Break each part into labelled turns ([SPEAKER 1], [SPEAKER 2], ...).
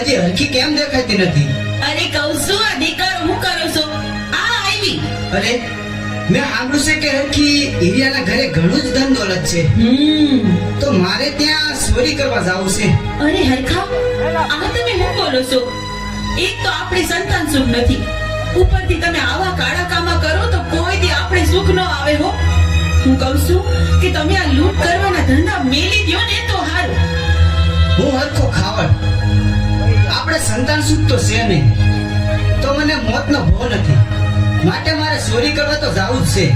[SPEAKER 1] બધી હરખી કેમ દેખાતી નથી?
[SPEAKER 2] અરે કહું છું આ દીકરો હું કરું છું? આ આવી.
[SPEAKER 1] અરે મેં સાંભળ્યું છે કે હરખી હિરિયાના ઘરે ઘણું જ ધન દોલત છે. તો મારે ત્યાં ચોરી કરવા જવું છે?
[SPEAKER 2] અરે હરખા આ તમે હું બોલો છો? એક તો આપણી સંતાન સુખ નથી. ઉપરથી તમે આવા કાળા કામા કરો તો કોઈ દી આપણે સુખ ન આવે હો. હું કહું છું કે તમે આ લૂંટ કરવાના ધંધા મેલી દ્યો ને તો
[SPEAKER 1] હું હતો ખાવડ આપણે સંતાન સુખ તો છે નહીં. તો મને મોતનો ભો નથી. માટે મારે ચોરી કરવા તો જવું જ છે.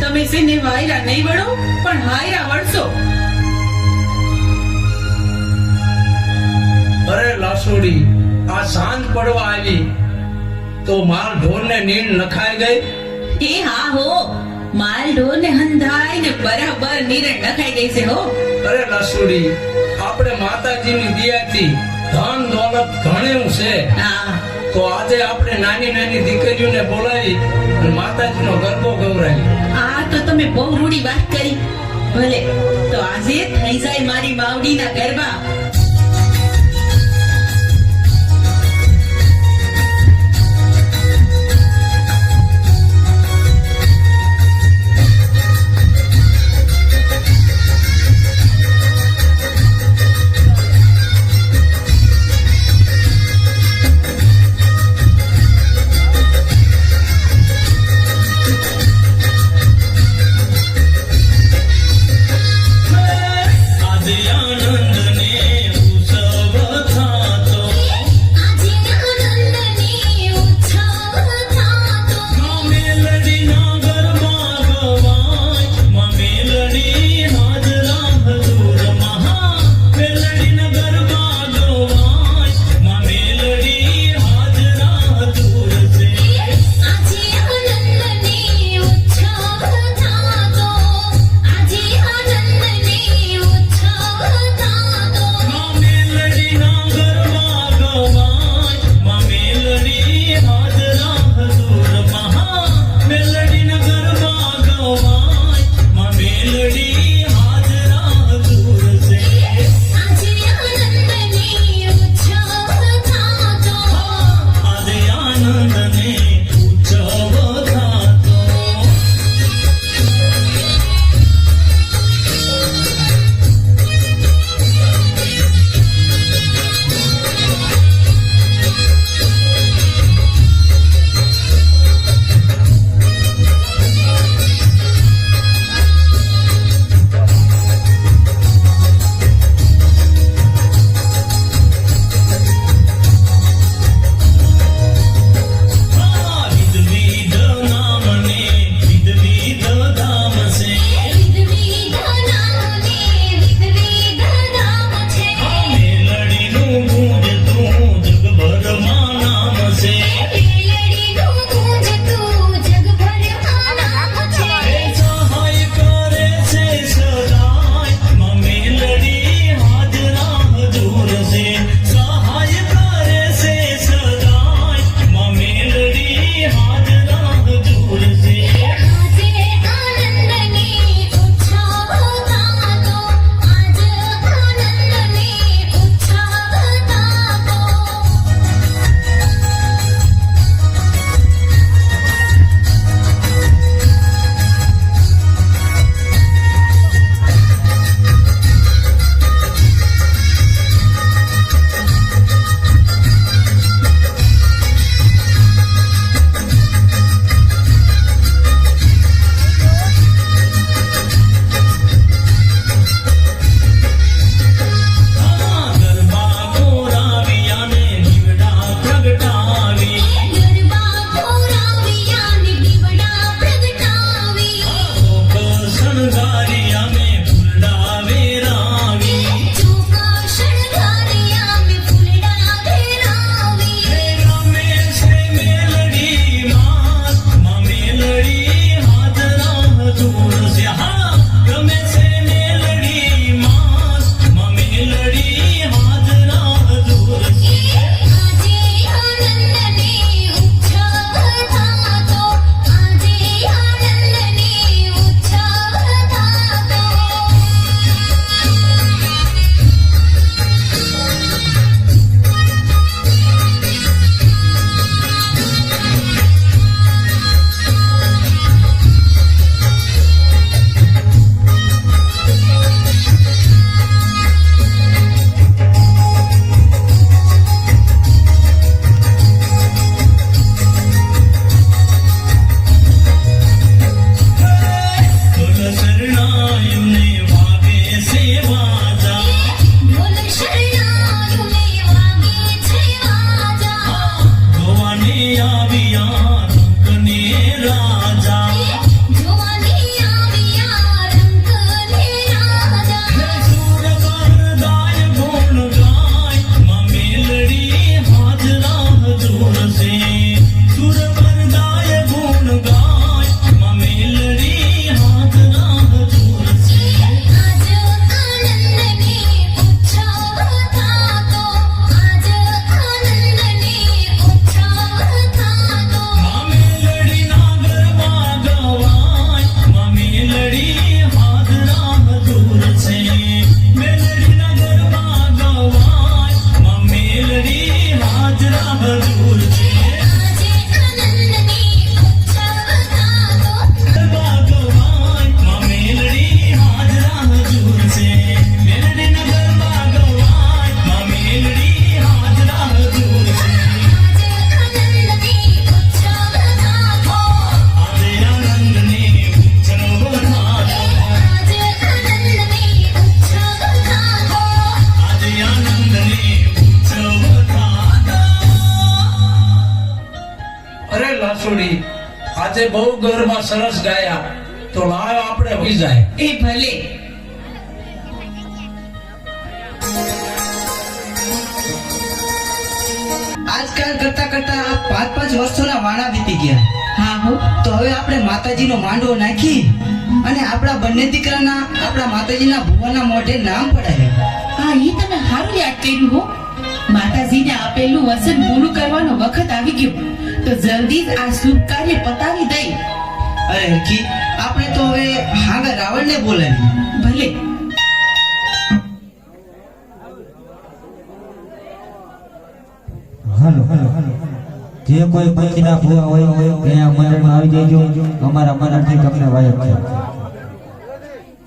[SPEAKER 2] તમે છે ને વાયરા નહીં વળો પણ હાયરા વળશો.
[SPEAKER 3] અરે લાસોડી આ સાંજ પડવા આવી. તો માર ઢોરને નીંદ નખાઈ ગઈ?
[SPEAKER 2] એ હા હો માલ ઢોર ને હંધાય ને બરાબર નીરણ નખાઈ ગઈ છે હો.
[SPEAKER 3] અરે લાસોડી આપણે માતાજીની દયાથી ધન દોલત ઘણું છે. તો આજે આપણે નાની નાની દીકરીઓને બોલાવી અને માતાજીનો ગરબો ગવરાવી
[SPEAKER 2] આ તો તમે બહુ રૂડી વાત કરી. ભલે તો આજે થઈ જાય મારી બાવડીના ગરબા.
[SPEAKER 4] આજે
[SPEAKER 3] બહુ ગરબા સરસ ગાયા તો લાવ આપણે હોઈ જાય.
[SPEAKER 2] એ ભલે.
[SPEAKER 1] આજકાલ કરતા કરતા આ પાંચ પાંચ વર્ષોના વાણા વીતી ગયા.
[SPEAKER 2] હા હો.
[SPEAKER 1] તો હવે આપણે માતાજીનો માંડવો નાખી અને આપણા બંને દીકરાના આપણા માતાજીના ભુવાના મોઢે નામ પડાવે
[SPEAKER 2] હા એ તમે સારું યાદ કર્યું હો. માતાજીને આપેલું વસન પૂરું કરવાનો વખત આવી ગયો. તો જલ્દી જ આ શુભ કાર્ય પતાવી દઈ.
[SPEAKER 1] અરે હરખી આપણે તો હવે હાગર રાવણને બોલાવી.
[SPEAKER 2] ભલે.
[SPEAKER 4] હાલો હાલો જે કોઈ પંચના ભૂવા હોય ત્યાં મંડળમાં આવી જજો. અમારા મનથી તમને વાયક છે.